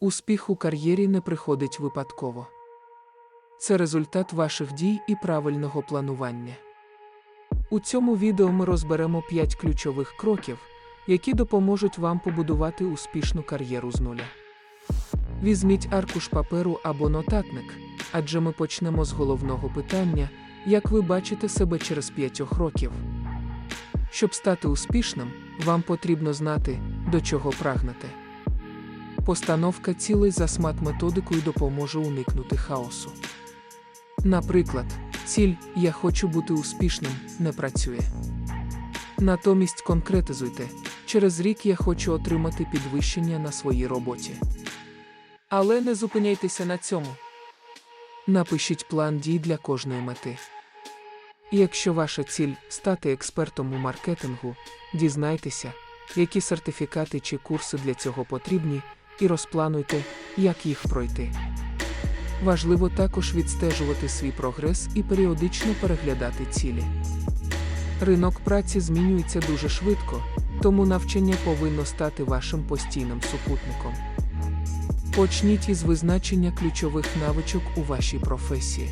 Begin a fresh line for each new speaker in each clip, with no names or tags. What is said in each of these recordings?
Успіх у кар'єрі не приходить випадково. Це результат ваших дій і правильного планування. У цьому відео ми розберемо 5 ключових кроків, які допоможуть вам побудувати успішну кар'єру з нуля. Візьміть аркуш паперу або нотатник, адже ми почнемо з головного питання, як ви бачите себе через 5 років. Щоб стати успішним, вам потрібно знати, до чого прагнете. Постановка цілей за смат-методикою допоможе уникнути хаосу. Наприклад, ціль Я хочу бути успішним не працює. Натомість конкретизуйте, через рік я хочу отримати підвищення на своїй роботі. Але не зупиняйтеся на цьому. Напишіть план дій для кожної мети. Якщо ваша ціль стати експертом у маркетингу, дізнайтеся, які сертифікати чи курси для цього потрібні, і розплануйте, як їх пройти. Важливо також відстежувати свій прогрес і періодично переглядати цілі. Ринок праці змінюється дуже швидко, тому навчання повинно стати вашим постійним супутником. Почніть із визначення ключових навичок у вашій професії.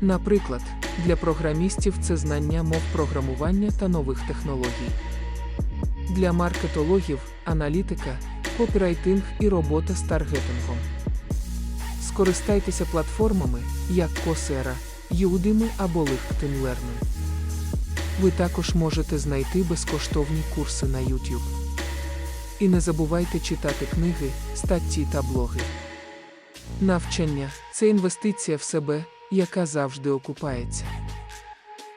Наприклад, для програмістів це знання мов програмування та нових технологій. Для маркетологів аналітика, копірайтинг і робота з таргетингом. Скористайтеся платформами, як Coursera, Udemy або LinkedIn Learning. Ви також можете знайти безкоштовні курси на YouTube. І не забувайте читати книги, статті та блоги. Навчання це інвестиція в себе, яка завжди окупається.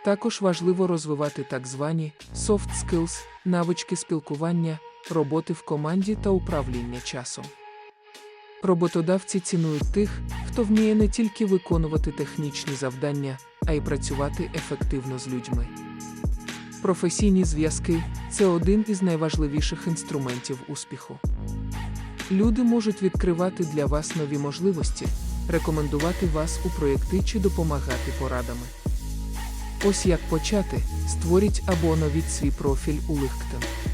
Також важливо розвивати так звані soft skills, навички спілкування, роботи в команді та управління часом. Роботодавці цінують тих, хто вміє не тільки виконувати технічні завдання, а й працювати ефективно з людьми. Професійні зв'язки це один із найважливіших інструментів успіху. Люди можуть відкривати для вас нові можливості, рекомендувати вас у проєкти чи допомагати порадами. Ось як почати: створіть або оновіть свій профіль у LinkedIn.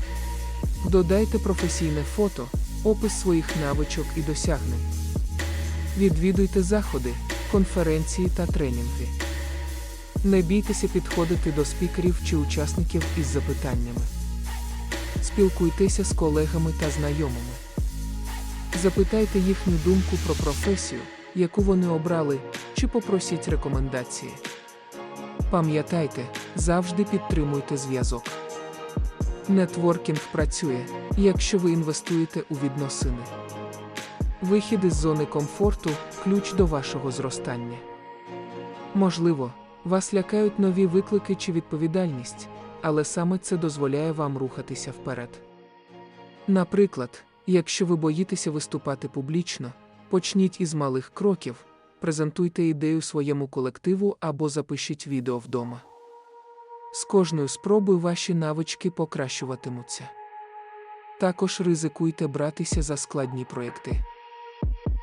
Додайте професійне фото, опис своїх навичок і досягнень. Відвідуйте заходи, конференції та тренінги. Не бійтеся підходити до спікерів чи учасників із запитаннями. Спілкуйтеся з колегами та знайомими. Запитайте їхню думку про професію, яку вони обрали, чи попросіть рекомендації. Пам'ятайте, завжди підтримуйте зв'язок. Нетворкінг працює, якщо ви інвестуєте у відносини. Вихід із зони комфорту ключ до вашого зростання. Можливо, вас лякають нові виклики чи відповідальність, але саме це дозволяє вам рухатися вперед. Наприклад, якщо ви боїтеся виступати публічно, почніть із малих кроків, презентуйте ідею своєму колективу або запишіть відео вдома. З кожною спробою ваші навички покращуватимуться. Також ризикуйте братися за складні проекти.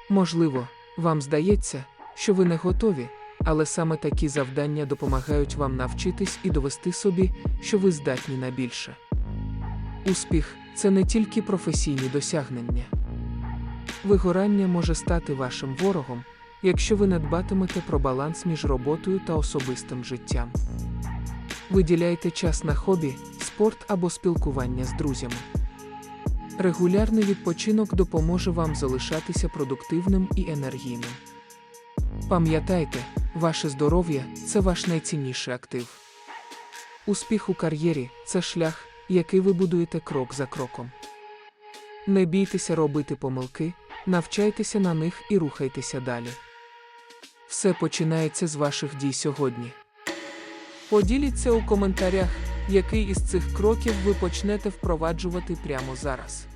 Можливо, вам здається, що ви не готові, але саме такі завдання допомагають вам навчитись і довести собі, що ви здатні на більше. Успіх це не тільки професійні досягнення. Вигорання може стати вашим ворогом, якщо ви не дбатимете про баланс між роботою та особистим життям. Виділяйте час на хобі, спорт або спілкування з друзями. Регулярний відпочинок допоможе вам залишатися продуктивним і енергійним. Пам'ятайте, ваше здоров'я це ваш найцінніший актив. Успіх у кар'єрі це шлях, який ви будуєте крок за кроком. Не бійтеся робити помилки, навчайтеся на них і рухайтеся далі. Все починається з ваших дій сьогодні. Поділіться у коментарях, який із цих кроків ви почнете впроваджувати прямо зараз.